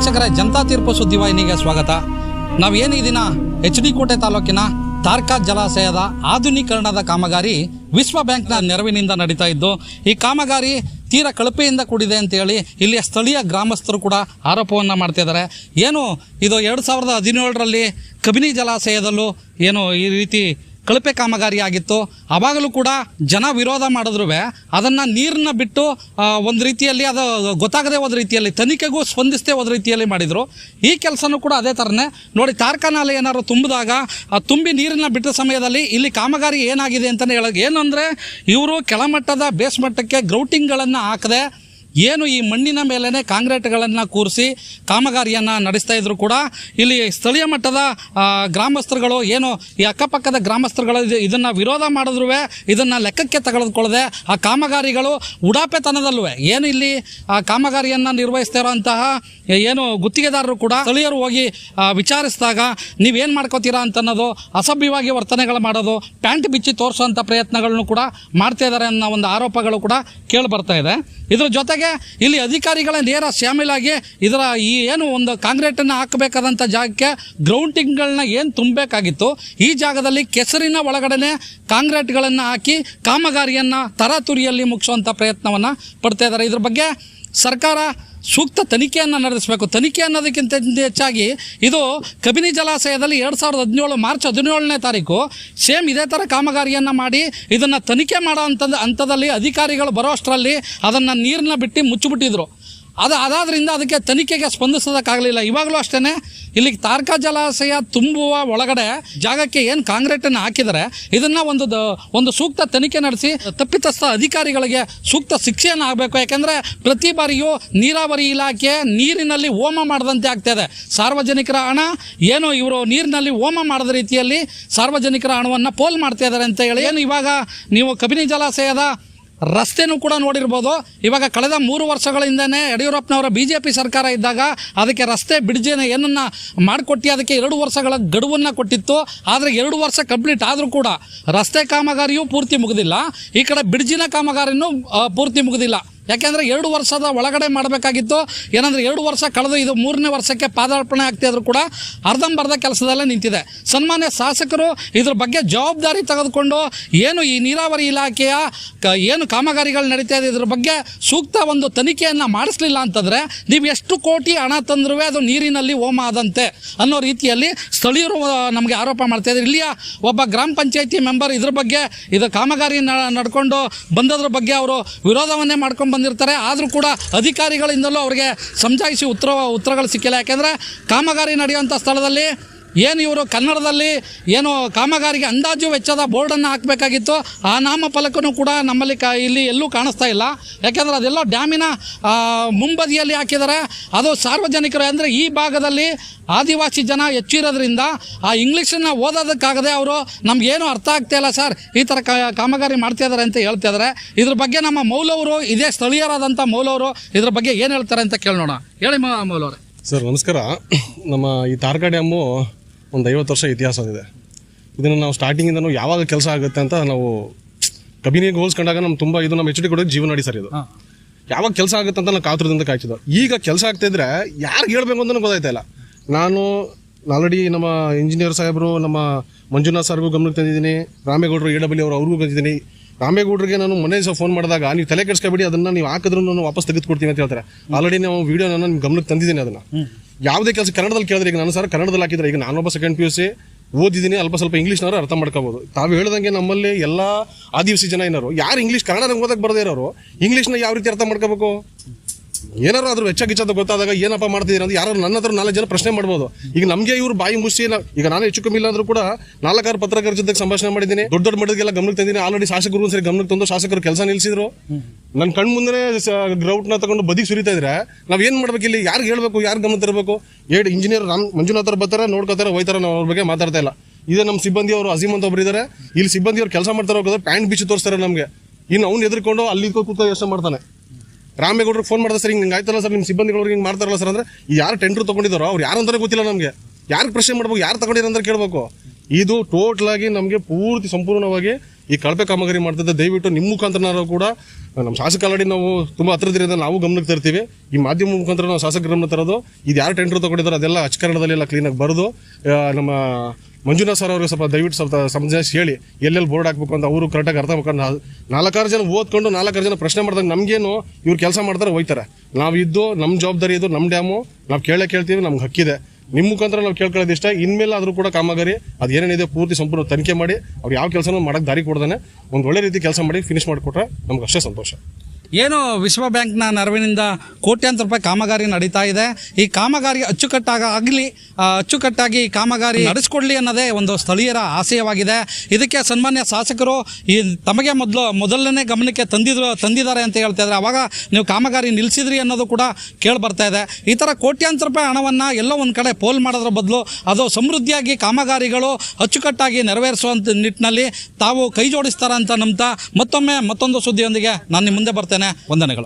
ವೀಕ್ಷಕರೇ, ಜನತಾ ತೀರ್ಪು ಸುದ್ದಿವಾಹಿನಿಗೆ ಸ್ವಾಗತ. ನಾವೇನು ಈ ದಿನ ಎಚ್ ಡಿ ಕೋಟೆ ತಾಲೂಕಿನ ತಾರ್ಕಾ ಜಲಾಶಯದ ಆಧುನೀಕರಣದ ಕಾಮಗಾರಿ ವಿಶ್ವ ಬ್ಯಾಂಕ್ನ ನೆರವಿನಿಂದ ನಡೀತಾ ಇದ್ದು, ಈ ಕಾಮಗಾರಿ ತೀರ ಕಳಪೆಯಿಂದ ಕೂಡಿದೆ ಅಂತೇಳಿ ಇಲ್ಲಿಯ ಸ್ಥಳೀಯ ಗ್ರಾಮಸ್ಥರು ಕೂಡ ಆರೋಪವನ್ನು ಮಾಡ್ತಿದ್ದಾರೆ ಏನು ಇದು ಎರಡು ಸಾವಿರದ ಹದಿನೇಳರಲ್ಲಿ ಕಬಿನಿ ಜಲಾಶಯದಲ್ಲೂ ಏನು ಈ ರೀತಿ ಕಳಪೆ ಕಾಮಗಾರಿ ಆಗಿತ್ತು ಅವಾಗಲೂ ಕೂಡ ಜನ ವಿರೋಧ ಮಾಡಿದ್ರು ಅದನ್ನು ನೀರನ್ನ ಬಿಟ್ಟು ಒಂದು ರೀತಿಯಲ್ಲಿ ಅದು ಗೊತ್ತಾಗದೆ ಹೋದ ರೀತಿಯಲ್ಲಿ, ತನಿಖೆಗೂ ಸ್ಪಂದಿಸದೆ ಹೋದ ರೀತಿಯಲ್ಲಿ ಮಾಡಿದರು. ಈ ಕೆಲಸನೂ ಕೂಡ ಅದೇ ಥರನೇ ನೋಡಿ ತಾರ್ಕನಾಲೆ ಏನಾದ್ರು ತುಂಬಿದಾಗ, ಆ, ತುಂಬಿ ನೀರನ್ನ ಬಿಟ್ಟ ಸಮಯದಲ್ಲಿ ಇಲ್ಲಿ ಕಾಮಗಾರಿ ಏನಾಗಿದೆ ಅಂತಲೇ ಹೇಳೋದು ಏನು ಅಂದರೆ ಇವರು ಕೆಳಮಟ್ಟದ ಬೇಸ್ ಮಟ್ಟಕ್ಕೆ ಗ್ರೌಟಿಂಗ್ಗಳನ್ನು ಹಾಕದೆ ಏನು ಈ ಮಣ್ಣಿನ ಮೇಲೇ ಕಾಂಕ್ರೀಟ್ಗಳನ್ನು ಕೂರಿಸಿ ಕಾಮಗಾರಿಯನ್ನು ನಡೆಸ್ತಾ ಇದ್ರು ಕೂಡ ಇಲ್ಲಿ ಸ್ಥಳೀಯ ಮಟ್ಟದ ಗ್ರಾಮಸ್ಥರುಗಳು ಏನು ಈ ಅಕ್ಕಪಕ್ಕದ ಗ್ರಾಮಸ್ಥರುಗಳು ಇದನ್ನು ವಿರೋಧ ಮಾಡಿದ್ರು ಇದನ್ನು ಲೆಕ್ಕಕ್ಕೆ ತೆಗೆದುಕೊಳ್ಳದೆ ಆ ಕಾಮಗಾರಿಗಳು ಉಡಾಪೆತನದಲ್ಲೂ ಏನು ಇಲ್ಲಿ, ಆ, ಕಾಮಗಾರಿಯನ್ನು ನಿರ್ವಹಿಸ್ತಾ ಏನು ಗುತ್ತಿಗೆದಾರರು ಕೂಡ ಸ್ಥಳೀಯರು ಹೋಗಿ ವಿಚಾರಿಸಿದಾಗ ನೀವೇನು ಮಾಡ್ಕೋತೀರಾ ಅಂತ ಅನ್ನೋದು ಅಸಭ್ಯವಾಗಿ ವರ್ತನೆಗಳು ಮಾಡೋದು, ಪ್ಯಾಂಟ್ ಬಿಚ್ಚಿ ತೋರಿಸುವಂಥ ಪ್ರಯತ್ನಗಳನ್ನು ಕೂಡ ಮಾಡ್ತಾ ಇದ್ದಾರೆ ಅನ್ನೋ ಒಂದು ಆರೋಪಗಳು ಕೂಡ ಕೇಳಿ ಬರ್ತಾ ಇದೆ. ಇದ್ರ ಜೊತೆಗೆ ಇಲ್ಲಿ ಅಧಿಕಾರಿಗಳ ನೇರ ಶಾಮೀಲಾಗಿ ಇದರ ಈ ಏನು ಒಂದು ಕಾಂಕ್ರೀಟನ್ನು ಹಾಕಬೇಕಾದಂಥ ಜಾಗಕ್ಕೆ ಗ್ರೌಂಟಿಂಗ್ಗಳನ್ನ ಏನು ತುಂಬಬೇಕಾಗಿತ್ತು, ಈ ಜಾಗದಲ್ಲಿ ಕೆಸರಿನ ಒಳಗಡೆನೆ ಕಾಂಕ್ರೀಟ್ಗಳನ್ನು ಹಾಕಿ ಕಾಮಗಾರಿಯನ್ನು ತರಾತುರಿಯಲ್ಲಿ ಮುಗಿಸುವಂಥ ಪ್ರಯತ್ನವನ್ನು ಪಡ್ತಾ ಇದ್ದಾರೆ. ಇದ್ರ ಬಗ್ಗೆ ಸರ್ಕಾರ ಸೂಕ್ತ ತನಿಖೆಯನ್ನು ನಡೆಸಬೇಕು. ತನಿಖೆ ಅನ್ನೋದಕ್ಕಿಂತ ಹೆಚ್ಚಾಗಿ ಇದು ಕಬಿನಿ ಜಲಾಶಯದಲ್ಲಿ ಎರಡು ಸಾವಿರದ ಹದಿನೇಳು ಮಾರ್ಚ್ ಹದಿನೇಳನೇ ತಾರೀಕು ಸೇಮ್ ಇದೇ ಥರ ಕಾಮಗಾರಿಯನ್ನು ಮಾಡಿ ಇದನ್ನು ತನಿಖೆ ಮಾಡೋ ಅಂಥದ್ದು ಹಂತದಲ್ಲಿ ಅಧಿಕಾರಿಗಳು ಬರೋ ಅಷ್ಟರಲ್ಲಿ ಅದನ್ನು ನೀರನ್ನ ಬಿಟ್ಟು ಮುಚ್ಚಿಬಿಟ್ಟಿದ್ರು. ಅದು ಅದಾದ್ರಿಂದ ಅದಕ್ಕೆ ತನಿಖೆಗೆ ಸ್ಪಂದಿಸೋದಕ್ಕಾಗಲಿಲ್ಲ. ಇವಾಗಲೂ ಅಷ್ಟೇ ಇಲ್ಲಿ ತಾರ್ಕಾ ಜಲಾಶಯ ತುಂಬುವ ಒಳಗಡೆ ಜಾಗಕ್ಕೆ ಏನು ಕಾಂಕ್ರೀಟನ್ನು ಹಾಕಿದರೆ, ಇದನ್ನು ಒಂದು ಒಂದು ಸೂಕ್ತ ತನಿಖೆ ನಡೆಸಿ ತಪ್ಪಿತಸ್ಥ ಅಧಿಕಾರಿಗಳಿಗೆ ಸೂಕ್ತ ಶಿಕ್ಷೆಯನ್ನು ಆಗಬೇಕು. ಯಾಕೆಂದರೆ ಪ್ರತಿ ಬಾರಿಯೂ ನೀರಾವರಿ ಇಲಾಖೆ ನೀರಿನಲ್ಲಿ ಹೋಮ ಮಾಡದಂತೆ ಆಗ್ತಾಯಿದೆ ಸಾರ್ವಜನಿಕರ ಹಣ, ಏನು ಇವರು ನೀರಿನಲ್ಲಿ ಹೋಮ ಮಾಡದ ರೀತಿಯಲ್ಲಿ ಸಾರ್ವಜನಿಕರ ಹಣವನ್ನು ಪೋಲ್ ಮಾಡ್ತಾ ಇದ್ದಾರೆ ಅಂತ ಹೇಳಿ, ಏನು ಇವಾಗ ನೀವು ಕಬಿನಿ ಜಲಾಶಯದ ರಸ್ತೆನೂ ಕೂಡ ನೋಡಿರ್ಬೋದು. ಇವಾಗ ಕಳೆದ ಮೂರು ವರ್ಷಗಳಿಂದನೇ ಯಡಿಯೂರಪ್ಪನವರ ಬಿ ಜೆ ಪಿ ಸರ್ಕಾರ ಇದ್ದಾಗ ಅದಕ್ಕೆ ರಸ್ತೆ ಬಿಡ್ಜೇನೆ ಏನನ್ನ ಮಾಡಿಕೊಟ್ಟು ಅದಕ್ಕೆ ಎರಡು ವರ್ಷಗಳ ಗಡುವನ್ನು ಕೊಟ್ಟಿತ್ತು. ಆದರೆ ಎರಡು ವರ್ಷ ಕಂಪ್ಲೀಟ್ ಆದರೂ ಕೂಡ ರಸ್ತೆ ಕಾಮಗಾರಿಯೂ ಪೂರ್ತಿ ಮುಗಿದಿಲ್ಲ. ಈ ಕಡೆ ಬಿಡ್ಜಿನ ಕಾಮಗಾರಿನೂ ಪೂರ್ತಿ ಮುಗಿದಿಲ್ಲ. ಯಾಕೆಂದರೆ ಎರಡು ವರ್ಷದ ಒಳಗಡೆ ಮಾಡಬೇಕಾಗಿತ್ತು. ಏನಂದ್ರೆ ಎರಡು ವರ್ಷ ಕಳೆದು ಇದು ಮೂರನೇ ವರ್ಷಕ್ಕೆ ಪಾದಾರ್ಪಣೆ ಆಗ್ತಿದ್ರು ಕೂಡ ಅರ್ಧಂಬರ್ಧ ಕೆಲಸದಲ್ಲೇ ನಿಂತಿದೆ. ಸನ್ಮಾನ್ಯ ಶಾಸಕರು ಇದ್ರ ಬಗ್ಗೆ ಜವಾಬ್ದಾರಿ ತೆಗೆದುಕೊಂಡು ಏನು ಈ ನೀರಾವರಿ ಇಲಾಖೆಯ ಏನು ಕಾಮಗಾರಿಗಳು ನಡೀತಾ ಇದೆ ಇದ್ರ ಬಗ್ಗೆ ಸೂಕ್ತ ಒಂದು ತನಿಖೆಯನ್ನು ಮಾಡಿಸ್ಲಿಲ್ಲ ಅಂತಂದರೆ ನೀವು ಎಷ್ಟು ಕೋಟಿ ಹಣ ತಂದ್ರೂ ಅದು ನೀರಿನಲ್ಲಿ ಹೋಮ ಆದಂತೆ ಅನ್ನೋ ರೀತಿಯಲ್ಲಿ ಸ್ಥಳೀಯರು ನಮಗೆ ಆರೋಪ ಮಾಡ್ತಾ ಇದ್ದಾರೆ ಇಲ್ಲಿಯ ಒಬ್ಬ ಗ್ರಾಮ ಪಂಚಾಯತಿ ಮೆಂಬರ್ ಇದ್ರ ಬಗ್ಗೆ ಇದು ಕಾಮಗಾರಿ ನಡ್ಕೊಂಡು ಬಂದದ್ರ ಬಗ್ಗೆ ಅವರು ವಿರೋಧವನ್ನೇ ಮಾಡ್ಕೊಂಡು ಬಂದಿರ್ತಾರೆ. ಆದರೂ ಕೂಡ ಅಧಿಕಾರಿಗಳಿಂದಲೂ ಅವರಿಗೆ ಸಮಜಾಯಿಸಿ ಉತ್ತರ ಉತ್ತರಗಳು ಸಿಕ್ಕಿಲ್ಲ. ಯಾಕೆಂದರೆ ಕಾಮಗಾರಿ ನಡೆಯುವಂಥ ಸ್ಥಳದಲ್ಲಿ ಏನು ಇವರು ಕನ್ನಡದಲ್ಲಿ ಏನು ಕಾಮಗಾರಿಗೆ ಅಂದಾಜು ವೆಚ್ಚದ ಬೋರ್ಡನ್ನು ಹಾಕಬೇಕಾಗಿತ್ತು, ಆ ನಾಮಫಲಕನೂ ಕೂಡ ನಮ್ಮಲ್ಲಿ ಕ ಇಲ್ಲಿ ಎಲ್ಲೂ ಕಾಣಿಸ್ತಾ ಇಲ್ಲ. ಯಾಕೆಂದರೆ ಅದೆಲ್ಲ ಡ್ಯಾಮಿನ ಮುಂಬದಿಯಲ್ಲಿ ಹಾಕಿದ್ದಾರೆ. ಅದು ಸಾರ್ವಜನಿಕರು, ಅಂದರೆ ಈ ಭಾಗದಲ್ಲಿ ಆದಿವಾಸಿ ಜನ ಹೆಚ್ಚಿರೋದ್ರಿಂದ ಆ ಇಂಗ್ಲೀಷನ್ನು ಓದೋದಕ್ಕಾಗದೆ ಅವರು ನಮಗೇನು ಅರ್ಥ ಆಗ್ತಾ ಇಲ್ಲ, ಸರ್, ಈ ಥರ ಕಾಮಗಾರಿ ಮಾಡ್ತಾ ಇದ್ದಾರೆ ಅಂತ ಹೇಳ್ತಾ ಇದ್ದಾರೆ. ಇದ್ರ ಬಗ್ಗೆ ನಮ್ಮ ಮೌಲವರು, ಇದೇ ಸ್ಥಳೀಯರಾದಂಥ ಮೌಲವರು ಇದ್ರ ಬಗ್ಗೆ ಏನು ಹೇಳ್ತಾರೆ ಅಂತ ಕೇಳೋಣ ಹೇಳಿ ಮೌಲವ್ರೆ. ಸರ್, ನಮಸ್ಕಾರ. ನಮ್ಮ ಈ ತಾರ್ಕಾ ಡ್ಯಾಮು ಒಂದು ಐವತ್ತು ವರ್ಷ ಇತಿಹಾಸ ಇದೆ ಇದನ್ನು ನಾವು ಸ್ಟಾರ್ಟಿಂಗಿಂದನೂ ಯಾವಾಗ ಕೆಲಸ ಆಗುತ್ತೆ ಅಂತ ನಾವು ಕಬಿನಿಗೆ ಹೋಲ್ಸ್ಕೊಂಡಾಗ ನಮ್ಮ ತುಂಬ ಇದು ನಮ್ಮ ಎಚ್ ಡಿ ಕೊಡೋದು ಜೀವನ ನಡಿ ಸರ್ ಇದು. ಯಾವಾಗ ಕೆಲಸ ಆಗುತ್ತೆ ಅಂತ ನಾವು ಕಾತುರದಿಂದ ಕಾಯ್ತಿದ್ದೋ. ಈಗ ಕೆಲಸ ಆಗ್ತಿದ್ರೆ ಯಾರಿಗೆ ಹೇಳಬೇಕು ಅಂತ ಗೊತ್ತಾಯ್ತಾ ಇಲ್ಲ. ನಾನು ಆಲ್ರೆಡಿ ನಮ್ಮ ಇಂಜಿನಿಯರ್ ಸಾಹೇಬರು ನಮ್ಮ ಮಂಜುನಾಥ್ ಸರ್ಗೂ ಗಮನಕ್ಕೆ ತಂದಿದ್ದೀನಿ. ರಾಮೇಗೌಡರು ಎ ಡಬ್ಲ್ಯೂ ಅವರು ಅವ್ರಿಗೂ ಬಂದಿದ್ದೀನಿ. ರಾಮೇಗೌಡರಿಗೆ ನಾನು ಮನೆ ಸಹ ಫೋನ್ ಮಾಡಿದಾಗ ನೀವು ತಲೆ ಕೆಡಿಸ್ಕೊಬೇಡಿ ಅದನ್ನು ನೀವು ಹಾಕಿದ್ರು ನಾನು ವಾಪಸ್ ತೆಗೆದುಕೊಡ್ತೀನಿ ಅಂತ ಹೇಳ್ತಾರೆ. ಆಲ್ರೆಡಿ ನಾವು ವಿಡಿಯೋ ನಾನು ನಿಮ್ಮ ಗಮನಕ್ಕೆ ತಂದಿದ್ದೀನಿ ಅದನ್ನ. ಯಾವುದೇ ಕೆಲಸ ಕನ್ನಡದಲ್ಲಿ ಕೇಳಿದ್ರೆ ಈಗ ನಾನು ಸರ್ ಕನ್ನಡದಲ್ಲಿ ಹಾಕಿದ್ರೆ ಈಗ ನಾನೊಬ್ಬ ಸೆಕೆಂಡ್ ಪಿ ಯು ಸಿ ಓದಿದ್ದೀನಿ, ಅಲ್ಪ ಸ್ವಲ್ಪ ಇಂಗ್ಲೀಷ್ನವರು ಅರ್ಥ ಮಾಡ್ಕೋಬೋದು. ತಾವು ಹೇಳ್ದಂಗೆ ನಮ್ಮಲ್ಲಿ ಎಲ್ಲ ಆದಿವಾಸಿ ಜನ ಏನಾರು ಯಾರು ಇಂಗ್ಲೀಷ್ ಕನ್ನಡ ಓದಕ್ಕೆ ಬರದೇ ಇರೋರು ಇಂಗ್ಲೀಷ್ನ ಯಾವ ರೀತಿ ಅರ್ಥ ಮಾಡ್ಕೋಬೇಕು? ಏನಾರು ಅದ್ರ ಗಿಚ್ಚ ಅಂತ ಗೊತ್ತಾದಾಗ ಏನಪ್ಪ ಮಾಡ್ತಿದ್ದೀರಾ ಅಂತ ಯಾರು ನನ್ನ ಹತ್ರ ನಾಲ್ಕು ಜನ ಪ್ರಶ್ನೆ ಮಾಡ್ಬೋದು. ಈಗ ನಮಗೆ ಇವ್ರು ಬಾಯಿ ನಾ- ಈಗ ನಾನು ಹೆಚ್ಚು ಕಮ್ಮಿ ಇಲ್ಲ ಅಂದ್ರೂ ಕೂಡ ನಾಲ್ಕಾರು ಪತ್ರಕರ್ತರ ಜೊತೆ ಸಂಭಾಷಣೆ ಮಾಡಿದ್ದೀನಿ. ದೊಡ್ಡ ದೊಡ್ಡ ಮಟ್ಟದೆಲ್ಲ ಗಮನಕ್ಕೆ ತಂದಿದ್ದೀನಿ. ಆಲ್ರೆಡಿ ಶಾಸಕರು ಒಂದ್ಸರಿ ಗಮನಕ್ಕೆ ತಂದು ಶಾಸಕರು ಕೆಲಸ ನಿಲ್ಲಿಸಿದ್ರು ನನ್ನ ಕಣ್ ಮುಂದೆ ಗ್ರೌಟ್ನ ತಗೊಂಡು ಬದಿಗೆ ಸುರಿತಾ ಇದ್ರೆ ನಾವ್ ಏನ್ ಮಾಡ್ಬೇಕು ಇಲ್ಲಿ? ಯಾರು ಹೇಳ್ಬೇಕು? ಯಾರು ಗಮನ ತರಬೇಕು? ಏಡ್ ಇಂಜಿನಿಯರ್ ರಾಮ್ ಮಂಜುನಾಥ್ ಬರ್ತಾರೆ? ನೋಡ್ಕೋತಾರೆ? ಹೋಯ್ತಾರೆ? ನಾವು ಅವ್ರ ಬಗ್ಗೆ ಮಾತಾಡ್ತಾ ಇಲ್ಲ. ಇದೇ ನಮ್ಮ ಸಿಬ್ಬಂದಿ ಅವರು ಅಜೀಮ್ ಅಂತ ಒಬ್ರು ಇದ್ದಾರೆ ಇಲ್ಲಿ ಸಿಬ್ಬಂದಿ ಅವ್ರು ಕೆಲಸ ಮಾಡ್ತಾರೆ ಹೋಗೋದು ಪ್ಯಾಂಟ್ ಬೀಚ್ ತೋರಿಸ್ತಾರೆ ನಮಗೆ. ಇನ್ನು ಅವ್ನು ಎದ್ರಿಕೊಂಡು ಅಲ್ಲಿ ಕೂತ್ಕೊಂಡು ಯೋಚನೆ ಮಾಡ್ತಾನೆ. ರಾಮೇಗೌಡರಿಗೆ ಫೋನ್ ಮಾಡಿದ್ರೆ ಸರ್, ಹಿಂಗೆ ಆಯ್ತಲ್ಲ ಸರ್ ನಿಮ್ಮ ಸಿಬ್ಬಂದಿಗಳು ಹಿಂಗೆ ಮಾಡ್ತಾರಲ್ಲ ಸರ್ ಅಂದ್ರೆ ಯಾರು ಟೆಂಡರ್ ತಗೊಂಡಿದ್ದಾರೋ, ಅವ್ರು ಯಾರು ಅಂತಾನೆ ಗೊತ್ತಿಲ್ಲ ನಮಗೆ. ಯಾರು ಪ್ರಶ್ನೆ ಮಾಡ್ಬೇಕು, ಯಾರು ತಗೊಂಡಿರಂದ್ರೆ ಅಂತ ಕೇಳಬೇಕು. ಇದು ಟೋಟಲ್ ಆಗಿ ನಮಗೆ ಪೂರ್ತಿ ಸಂಪೂರ್ಣವಾಗಿ ಈ ಕಳಪೆ ಕಾಮಗಾರಿ ಮಾಡ್ತಿದ್ದೆ. ದಯವಿಟ್ಟು ನಿಮ್ಮ ಮುಖಾಂತರ ಕೂಡ, ನಮ್ಮ ಶಾಸಕ ಆಲ್ರೆಡಿ ನಾವು ತುಂಬ ಹತ್ರದಿಂದ ನಾವು ಗಮನಕ್ಕೆ ತರ್ತೀವಿ. ಈ ಮಾಧ್ಯಮ ಮುಖಾಂತರ ನಾವು ಶಾಸಕ ಗಮನ ತರೋದು, ಇದು ಯಾರು ಟೆಂಡರ್ ತೊಗೊಂಡಿದ್ದಾರೆ ಅದೆಲ್ಲ ಅಚ್ಚಕರಣದಲ್ಲಿ ಎಲ್ಲ ಕ್ಲೀನಾಗಿ ಬರೆದು. ನಮ್ಮ ಮಂಜುನಾಥ್ ಸರ್ ಅವ್ರಿಗೆ ಸ್ವಲ್ಪ ದಯವಿಟ್ಟು ಸ್ವಲ್ಪ ಸಮಜಾಯಿಸಿ ಹೇಳಿ. ಎಲ್ಲೆಲ್ಲಿ ಬೋರ್ಡ್ ಹಾಕ್ಬೇಕು ಅಂತ ಅವರು ಕರೆಕ್ಟಾಗಿ ಅರ್ಥ ಮಾಡ್ಕೊಂಡು ನಾಲ್- ನಾಲ್ಕಾರು ಜನ ಓದ್ಕೊಂಡು ನಾಲ್ಕಾರು ಜನ ಪ್ರಶ್ನೆ ಮಾಡಿದಾಗ ನಮಗೇನು ಇವ್ರು ಕೆಲಸ ಮಾಡ್ತಾರೆ ಹೋಯ್ತಾರೆ ನಾವು ಇದ್ದು ನಮ್ಮ ಜವಾಬ್ದಾರಿ ಇದು ನಮ್ಮ ಡ್ಯಾಮು, ನಾವು ಕೇಳೇ ಕೇಳ್ತೀವಿ, ನಮ್ಗೆ ಹಕ್ಕಿದೆ ನಿಮ್ಮ ಮುಖಾಂತರ ನಾವು ಕೇಳ್ಕೊಳ್ಳೋದು ಇಷ್ಟ. ಇನ್ಮೇಲೆ ಆದರೂ ಕೂಡ ಕಾಮಗಾರಿ, ಅದು ಏನೇನಿದೆ ಪೂರ್ತಿ ಸಂಪೂರ್ಣ ತನಿಖೆ ಮಾಡಿ, ಅವ್ರು ಯಾವ ಕೆಲಸನೂ ಮಾಡೋಕ್ಕೆ ದಾರಿ ಕೊಡ್ದಾನೆ. ಒಂದು ಒಳ್ಳೆ ರೀತಿ ಕೆಲಸ ಮಾಡಿ ಫಿನಿಶ್ ಮಾಡಿಕೊಟ್ರೆ ನಮ್ಗೆ ಅಷ್ಟೇ ಸಂತೋಷ. ಏನು ವಿಶ್ವ ಬ್ಯಾಂಕ್ನ ನೆರವಿನಿಂದ ಕೋಟ್ಯಾಂತರ ರೂಪಾಯಿ ಕಾಮಗಾರಿ ನಡೀತಾ ಇದೆ. ಈ ಕಾಮಗಾರಿ ಅಚ್ಚುಕಟ್ಟಾಗ ಆಗಲಿ ಅಚ್ಚುಕಟ್ಟಾಗಿ ಈ ಕಾಮಗಾರಿ ನಡೆಸ್ಕೊಡ್ಲಿ ಅನ್ನೋದೇ ಒಂದು ಸ್ಥಳೀಯರ ಆಶಯವಾಗಿದೆ. ಇದಕ್ಕೆ ಸನ್ಮಾನ್ಯ ಶಾಸಕರು ಈ ತಮಗೆ ಮೊದಲು, ಮೊದಲನೇ ಗಮನಕ್ಕೆ ತಂದಿದ್ರು, ತಂದಿದ್ದಾರೆ ಅಂತ ಹೇಳ್ತಾ ಇದ್ದಾರೆ. ಆವಾಗ ನೀವು ಕಾಮಗಾರಿ ನಿಲ್ಲಿಸಿದ್ರಿ ಅನ್ನೋದು ಕೂಡ ಕೇಳಿ ಬರ್ತಾ ಇದೆ. ಈ ಥರ ಕೋಟ್ಯಾಂತರ ರೂಪಾಯಿ ಹಣವನ್ನು ಎಲ್ಲೋ ಒಂದು ಕಡೆ ಪೋಲ್ ಮಾಡೋದ್ರ ಬದಲು ಅದು ಸಮೃದ್ಧಿಯಾಗಿ ಕಾಮಗಾರಿಗಳು ಅಚ್ಚುಕಟ್ಟಾಗಿ ನೆರವೇರಿಸುವಂಥ ನಿಟ್ಟಿನಲ್ಲಿ ತಾವು ಕೈ ಜೋಡಿಸ್ತಾರ ಅಂತ ನಂಬ್ತಾ ಮತ್ತೊಮ್ಮೆ ಮತ್ತೊಂದು ಸುದ್ದಿಯೊಂದಿಗೆ ನಾನು ನಿಮ್ಮ ಮುಂದೆ ಬರ್ತೇನೆ. ವಂದನೆಗಳು